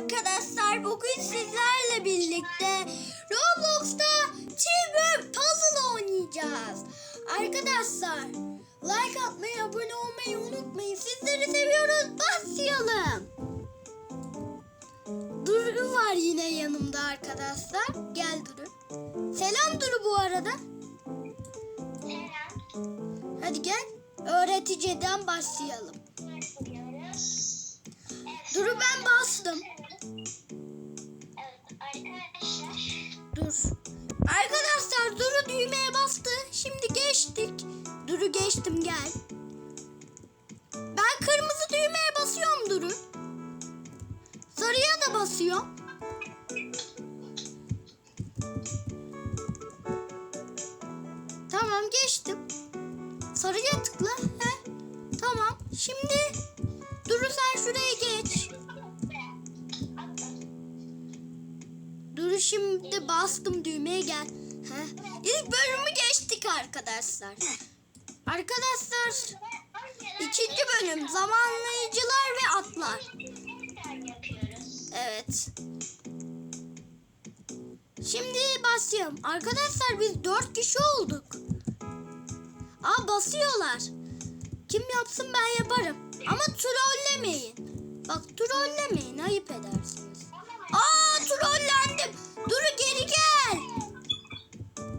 arkadaşlar. Bugün sizlerle birlikte Roblox'ta Teamwork Puzzle oynayacağız. Arkadaşlar like atmayı, abone olmayı unutmayın. Sizleri seviyoruz. Başlayalım. Duru var yine yanımda arkadaşlar. Gel Duru. Selam Duru bu arada. Selam. Hadi gel. Öğreticiden başlayalım. Duru ben bastım. Dur. Arkadaşlar Duru düğmeye bastı. Şimdi geçtik. Duru geçtim gel. Ben kırmızı düğmeye basıyorum Duru. Sarıya da basıyorum. Tamam geçtim. Sarıya tıkla. He. Tamam. Şimdi Şimdi bastım düğmeye gel. Heh. İlk bölümü geçtik arkadaşlar. Arkadaşlar ikinci bölüm zamanlayıcılar ve atlar. Evet. Şimdi basıyorum. Arkadaşlar biz dört kişi olduk. Aa basıyorlar. Kim yapsın ben yaparım. Ama trollemeyin. Bak trollemeyin ayıp edersiniz. Aa trollendim. Duru geri gel.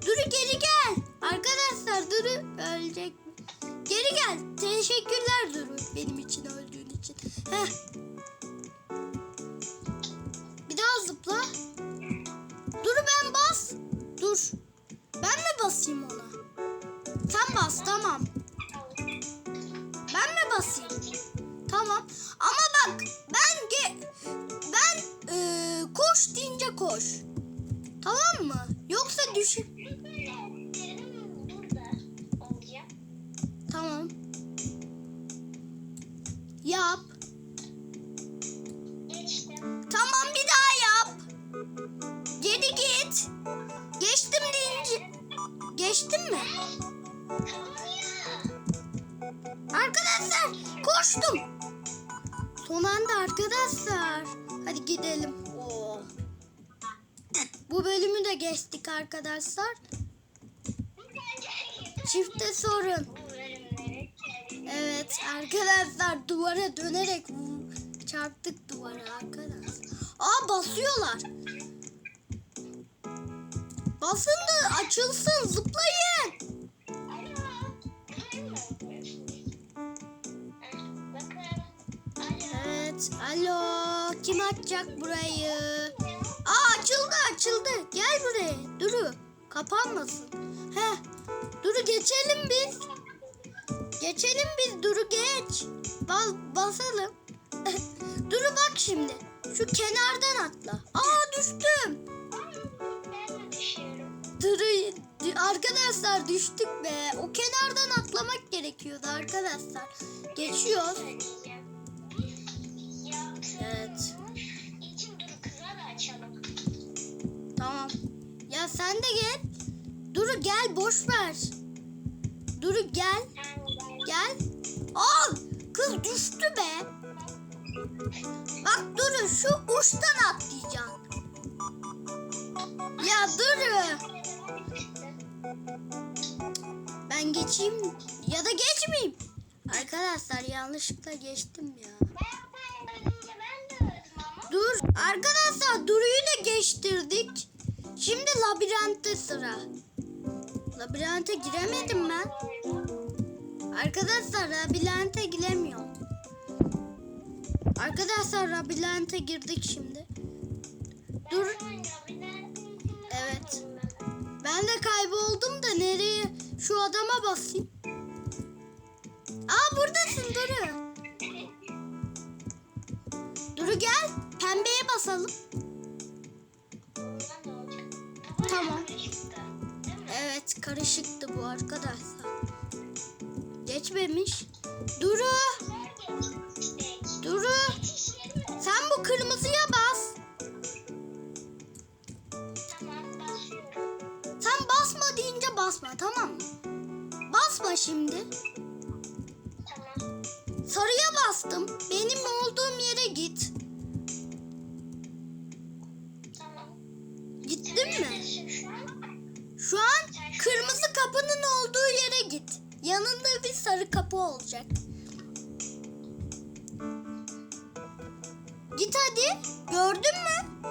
Duru geri gel. Arkadaşlar Duru ölecek. Geri gel. Teşekkürler Duru benim için öldüğün için. Heh. Bir daha zıpla. Gidelim. Oo. Bu bölümü de geçtik arkadaşlar. Çifte sorun. Evet arkadaşlar duvara dönerek çarptık duvara arkadaşlar. Aa basıyorlar. Basın da açılsın zıplayın. Evet alo kim açacak burayı? Aa açıldı açıldı. Gel buraya. Duru kapanmasın. Heh. Duru geçelim biz. Geçelim biz Duru geç. Bas, basalım. Duru bak şimdi. Şu kenardan atla. Aa düştüm. Duru arkadaşlar düştük be. O kenardan atlamak gerekiyordu arkadaşlar. Geçiyoruz. Evet. Tamam. Ya sen de gel. Duru gel boş ver. Duru gel. Gel. Al. Kız düştü be. Bak Duru şu uçtan atlayacaksın. Ya Duru. Ben geçeyim ya da geçmeyeyim. Arkadaşlar yanlışlıkla geçtim ya. Dur. Arkadaşlar Duru'yu da geçtirdik. Şimdi labirentte sıra. Labirente giremedim ben. Arkadaşlar labirente giremiyorum. Arkadaşlar labirente girdik şimdi. Dur. Evet. Ben de kayboldum da nereye? Şu adama basayım. Aa buradasın Duru. Basalım. Tamam. Evet karışıktı bu arkadaşlar. Geçmemiş. Duru. Duru. Sen bu kırmızıya bas. Sen basma deyince basma tamam mı? Basma şimdi. Sarıya bastım. Benim olduğum yere Gittin mi? Şu an kırmızı kapının olduğu yere git. Yanında bir sarı kapı olacak. Git hadi. Gördün mü?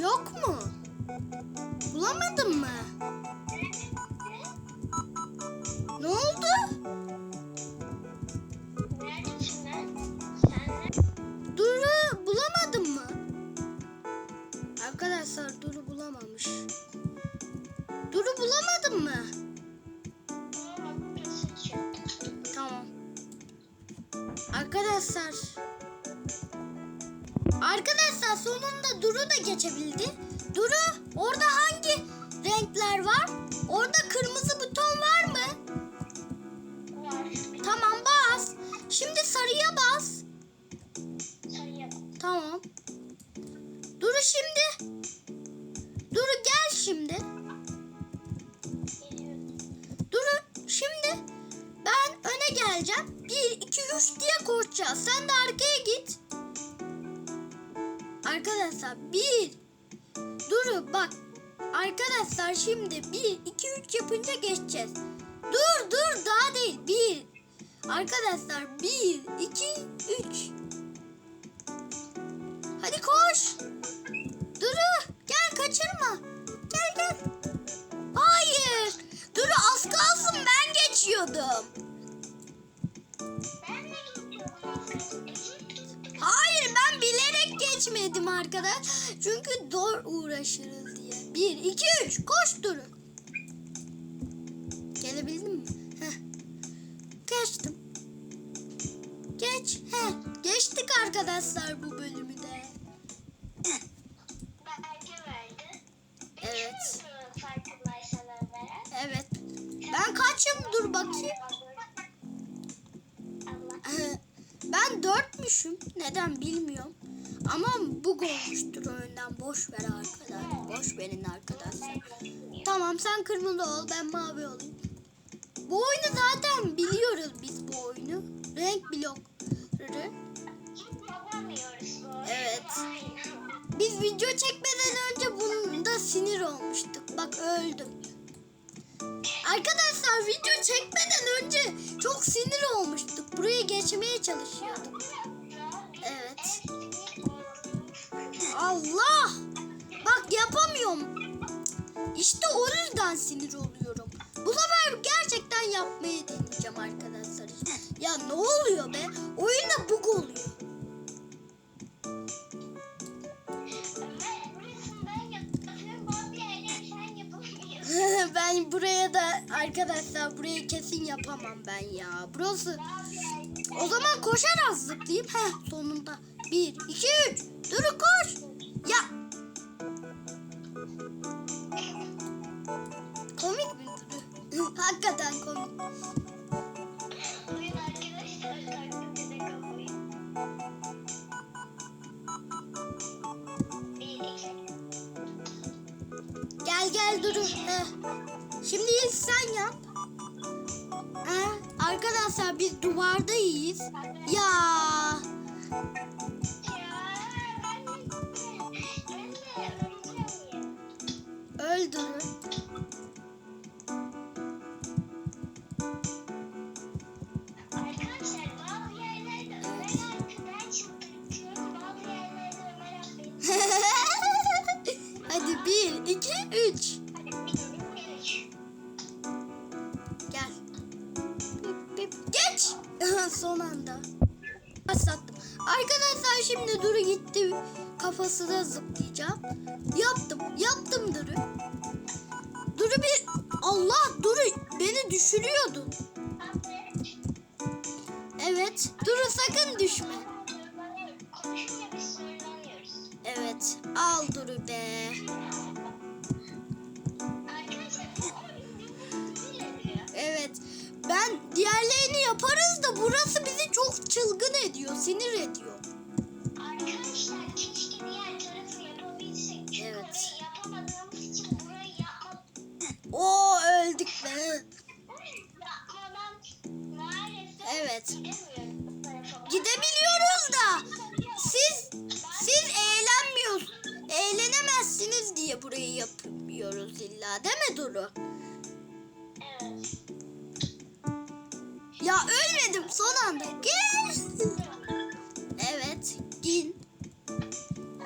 Yok mu? Bulamadın mı? Arkadaşlar. Arkadaşlar sonunda Duru da geçebildi. Duru orada hangi renkler var? Orada kırmızı buton var mı? Var. Tamam bas. Şimdi sarıya bas. Sarıya. Tamam. Duru şimdi. Sen de arkaya git. Arkadaşlar 1 Duru bak. Arkadaşlar şimdi 1, 2, 3 yapınca geçeceğiz. Dur dur daha değil. 1 Arkadaşlar 1, 2, 3 Hadi koş. Duru gel kaçırma. Gel gel. Hayır. Duru az kalsın ben geçiyordum. Geçmedim arkadaş. Çünkü zor uğraşırız diye. Bir, iki, üç koş Duru. Gelebildin mi? Heh. Geçtim. Geç. Heh. Geçtik arkadaşlar bu bölümü de. Evet. Evet. Ben kaçım dur bakayım. Allah. Ben dörtmüşüm. Neden bilmiyorum. Ama bug olmuştur önden. Boş ver arkadaşlar. Boş verin arkadaşlar. Tamam sen kırmızı ol ben mavi olayım. Bu oyunu zaten biliyoruz biz bu oyunu. Renk blokları. Evet. Biz video çekmeden önce bunda sinir olmuştuk. Bak öldüm. Arkadaşlar video çekmeden önce çok sinir olmuştuk. Buraya geçmeye çalışıyordum. Allah! Bak yapamıyorum. İşte o yüzden sinir oluyorum. Bu sefer gerçekten yapmayı deneyeceğim arkadaşlar. Ya ne oluyor be? Oyunda bug oluyor. Ben buraya da arkadaşlar burayı kesin yapamam ben ya. Burası o zaman koşarak zıplayayım. Heh sonunda. Bir, iki, üç. Duru koş. Hakikaten komik. Bugün arkadaşlar. Gel gel Duru. Heh. Şimdi sen yap. Heh. Arkadaşlar biz duvardayız. Ya. Ya Kafasına zıplayacağım. Yaptım. Yaptım Duru. Duru bir... Allah Duru beni düşürüyordun. Evet. Duru sakın düşme. Evet. Al Duru be. Evet. Ben diğerlerini yaparız da burası bizi çok çılgın ediyor. Sinir ediyor. Ölmedim son anda. Gel. Evet. Gin.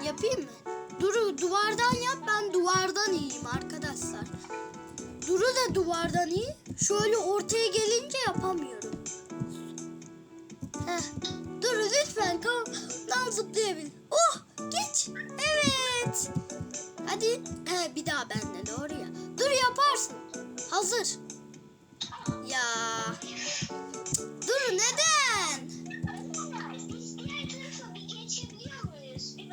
Yapayım mı? Duru duvardan yap ben duvardan iyiyim arkadaşlar. Duru da duvardan iyi. Şöyle ortaya gelince yapamıyorum. Heh. Duru lütfen kamdan zıplayabil. Oh geç. Evet. Hadi. He, bir daha benle doğru ya. Dur yaparsın. Hazır. Ya. Dur neden?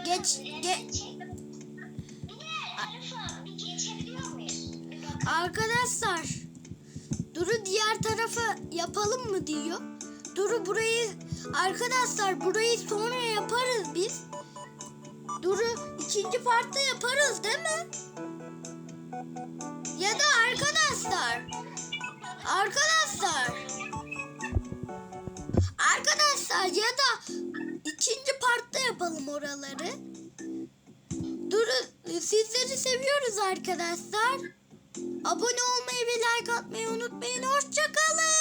Geç, bakalım. ge- Bir diğer tarafa bir geçebiliyor muyuz? Bir bakalım. Arkadaşlar Duru diğer tarafa yapalım mı diyor. Duru burayı arkadaşlar burayı sonra yaparız biz. Duru ikinci partta yaparız değil mi? Yapalım oraları. Duru sizleri seviyoruz arkadaşlar. Abone olmayı ve like atmayı unutmayın. Hoşçakalın.